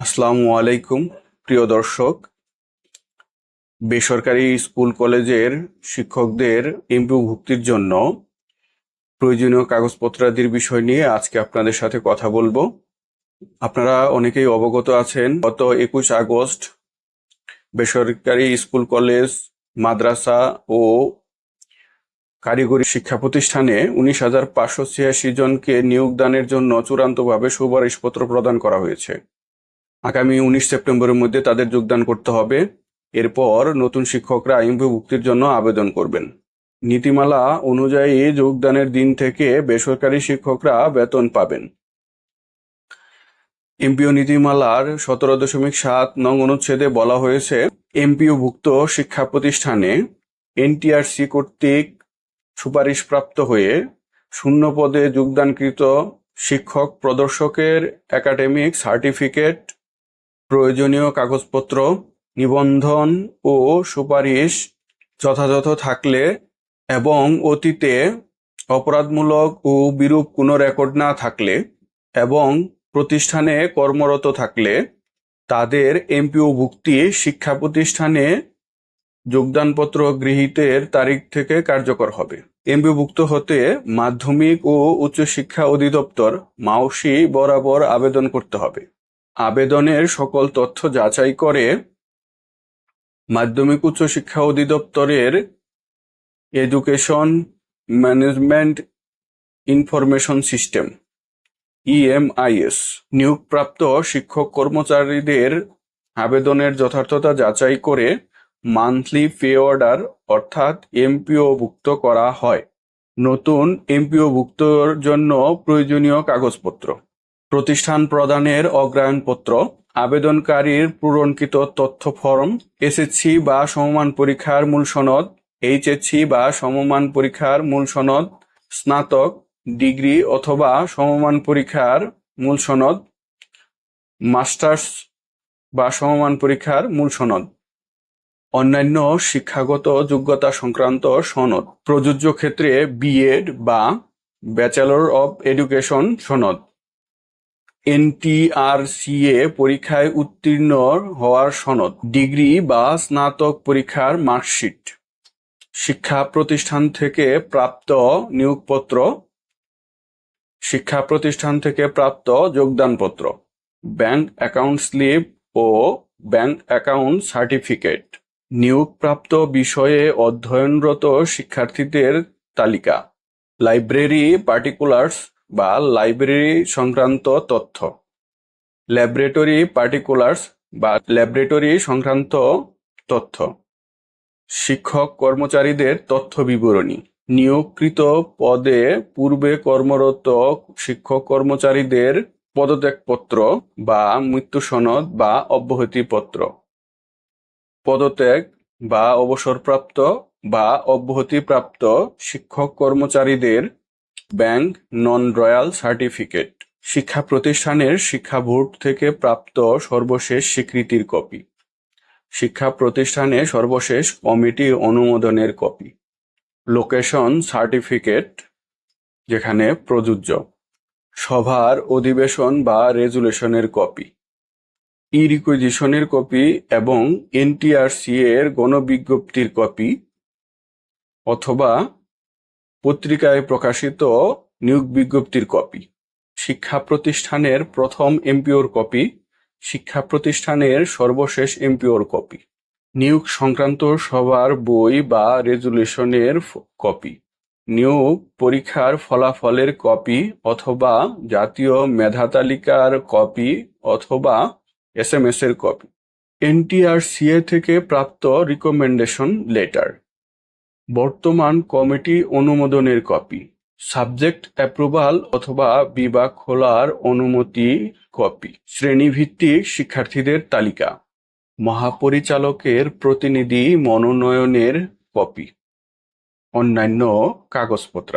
আসসালামু আলাইকুম, প্রিয় দর্শক। বেসরকারি স্কুল কলেজের শিক্ষকদের এমপিভুক্তির জন্য প্রয়োজনীয় কাগজপত্রাদির বিষয় নিয়ে আজকে আপনাদের সাথে কথা বলব। আপনারা অনেকেই অবগত আছেন, গত একুশ আগস্ট বেসরকারি স্কুল কলেজ, মাদ্রাসা ও কারিগরি শিক্ষা প্রতিষ্ঠানে উনিশ হাজার পাঁচশো ছিয়াশি জনকে নিয়োগদানের জন্য চূড়ান্তভাবে সুপারিশপত্র প্রদান করা হয়েছে। আগামী উনিশ সেপ্টেম্বরের মধ্যে তাদের যোগদান করতে হবে। এরপর নতুন শিক্ষকরা এমপিভুক্তির জন্য আবেদন করবেন। নীতিমালা অনুযায়ী যোগদানের দিন থেকে বেসরকারি শিক্ষকরা বেতন পাবেন। এমপিও নীতিমালার সতেরো দশমিক সাত নং অনুচ্ছেদে বলা হয়েছে, এমপিওভুক্ত শিক্ষা প্রতিষ্ঠানে এনটিআরসি কর্তৃক সুপারিশপ্রাপ্ত হয়ে শূন্য পদে যোগদানকৃত শিক্ষক প্রদর্শকের একাডেমিক সার্টিফিকেট প্রয়োজনীয় কাগজপত্র, নিবন্ধন ও সুপারিশ যথাযথ থাকলে এবং অতীতে অপরাধমূলক ও বিরূপ কোনো রেকর্ড না থাকলে এবং প্রতিষ্ঠানে কর্মরত থাকলে তাদের এমপিও ভুক্তি শিক্ষা প্রতিষ্ঠানে যোগদানপত্র গৃহীতের তারিখ থেকে কার্যকর হবে। এমপিভুক্ত হতে মাধ্যমিক ও উচ্চশিক্ষা অধিদপ্তর মাওসি বরাবর আবেদন করতে হবে। আবেদনের সকল তথ্য যাচাই করে মাধ্যমিক উচ্চ শিক্ষা অধিদপ্তরের education management information system, EMIS, নিয়োগপ্রাপ্ত শিক্ষক কর্মচারীদের আবেদনের যথার্থতা যাচাই করে মান্থলি পে অর্ডার অর্থাৎ এমপিও ভুক্ত করা হয়। নতুন এমপিও ভুক্তর জন্য প্রয়োজনীয় কাগজপত্র। প্রতিষ্ঠান প্রদানের অগ্রায়ণপত্র, আবেদনকারীর পূরণকৃত তথ্য ফর্ম, এসএসসি বা সমমান পরীক্ষার মূল সনদ, এইচএসসি বা সমমান পরীক্ষার মূল সনদ, স্নাতক, ডিগ্রি অথবা সমমান পরীক্ষার মূল সনদ, মাস্টার্স বা সমমান পরীক্ষার মূল সনদ। অন্যান্য শিক্ষাগত যোগ্যতা সংক্রান্ত সনদ। প্রযোজ্য ক্ষেত্রে বিএড বা ব্যাচেলর অব এডুকেশন সনদ। এনটিআরসিএ পরীক্ষায় উত্তীর্ণ হওয়ার সনদ, ডিগ্রি বা স্নাতক পরীক্ষার মার্কশিট, শিক্ষা প্রতিষ্ঠান থেকে প্রাপ্ত নিয়োগপত্র, শিক্ষা প্রতিষ্ঠান থেকে প্রাপ্ত যোগদানপত্র, ব্যাংক অ্যাকাউন্ট স্লিপ ও ব্যাংক অ্যাকাউন্ট সার্টিফিকেট, নিয়োগপ্রাপ্ত বিষয়ে অধ্যয়নরত শিক্ষার্থীদের তালিকা, লাইব্রেরি পার্টিকুলার্স বা লাইব্রেরি সংক্রান্ত তথ্য। ল্যাবরেটরি পার্টিকুলার্স বা ল্যাবরেটরি সংক্রান্ত তথ্য। শিক্ষক কর্মচারীদের তথ্য বিবরণী। নিয়োগকৃত পদে পূর্বে কর্মরত শিক্ষক কর্মচারীদের পদত্যাগপত্র বা মৃত্যু সনদ বা অব্যাহতিপত্র পদত্যাগ বা অবসরপ্রাপ্ত বা অব্যাহতিপ্রাপ্ত শিক্ষক কর্মচারীদের ব্যাংক নন রয়্যাল সার্টিফিকেট। শিক্ষা প্রতিষ্ঠানের শিক্ষা বোর্ড থেকে প্রাপ্ত সর্বশেষ স্বীকৃতির কপি। শিক্ষা প্রতিষ্ঠানে সর্বশেষ কমিটি অনুমোদনের কপি। লোকেশন সার্টিফিকেট, যেখানে প্রযোজ্য। সভার অধিবেশন বা রেজুলেশনের কপি। ই রিকুইজিশনের কপি এবং এনটিআরসি এর গণবিজ্ঞপ্তির কপি অথবা পত্রিকায় প্রকাশিত নিয়োগ বিজ্ঞপ্তির কপি। শিক্ষা প্রতিষ্ঠানের প্রথম এমপিওর কপি, শিক্ষা প্রতিষ্ঠানের সর্বশেষ এমপিওর কপি, নিয়োগ সংক্রান্ত সবার বই বা রেজুলেশনের কপি, নিয়োগ পরীক্ষার ফলাফলের কপি অথবা জাতীয় মেধা তালিকার কপি অথবা এস এর কপি। এনটিআরসিএ থেকে প্রাপ্ত রিকমেন্ডেশন লেটার। বর্তমান কমিটি অনুমোদনের কপি, সাবজেক্ট অ্যাপ্রুভাল অথবা বিভাগ খোলার অনুমতি কপি, শ্রেণীভিত্তিক শিক্ষার্থীদের তালিকা, মহাপরিচালকের প্রতিনিধি মনোনয়নের কপি, অন্যান্য কাগজপত্র।